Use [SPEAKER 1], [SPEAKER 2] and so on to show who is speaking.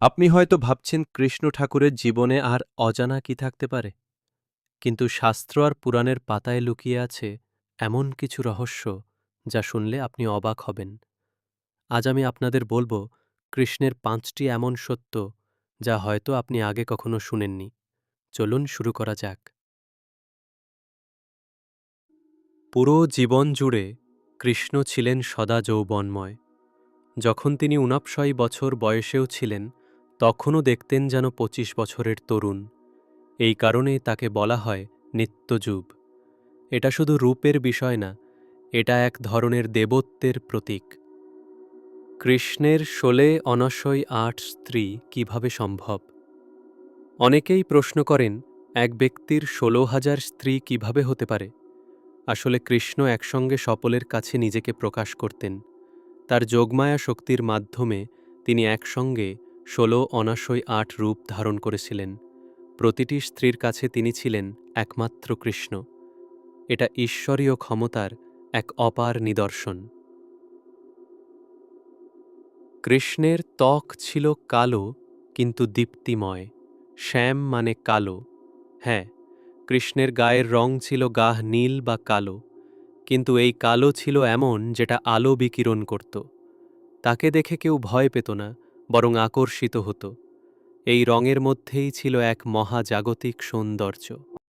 [SPEAKER 1] আপনি হয়তো ভাবছেন কৃষ্ণ ঠাকুরের জীবনে আর অজানা কি থাকতে পারে। কিন্তু শাস্ত্র আর পুরাণের পাতায় লুকিয়ে আছে এমন কিছু রহস্য যা শুনলে আপনি অবাক হবেন। আজ আমি আপনাদের বলব, কৃষ্ণের পাঁচটি এমন সত্য যা হয়তো আপনি আগে কখনো শুনেননি। চলুন শুরু করা যাক। পুরো জীবন জুড়ে কৃষ্ণ ছিলেন সদা যৌবনময়। যখন তিনি উনাপশয় বছর বয়সেও ছিলেন তখনও দেখতেন যেন পঁচিশ বছরের তরুণ। এই কারণেই তাকে বলা হয় নিত্যযুব। এটা শুধু রূপের বিষয় না, এটা এক ধরনের দেবত্বের প্রতীক। কৃষ্ণের শোলে অনশয় আট স্ত্রী কীভাবে সম্ভব? অনেকেই প্রশ্ন করেন, এক ব্যক্তির ষোলো হাজার স্ত্রী কীভাবে হতে পারে? আসলে কৃষ্ণ একসঙ্গে সকলের কাছে নিজেকে প্রকাশ করতেন। তার যোগমায়া শক্তির মাধ্যমে তিনি একসঙ্গে ষোলো অনাশয় আট রূপ ধারণ করেছিলেন। প্রতিটি স্ত্রীর কাছে তিনি ছিলেন একমাত্র কৃষ্ণ। এটা ঈশ্বরীয় ক্ষমতার এক অপার নিদর্শন। কৃষ্ণের ত্বক ছিল কালো, কিন্তু দীপ্তিময়। শ্যাম মানে কালো। হ্যাঁ কৃষ্ণের গায়ের রং ছিল গাহ নীল বা কালো, কিন্তু এই কালো ছিল এমন যেটা আলো বিকিরণ করত। তাকে দেখে কেউ ভয় পেত না বরং আকর্ষিত হতো। এই রঙের মধ্যেই ছিল এক মহাজাগতিক সৌন্দর্য।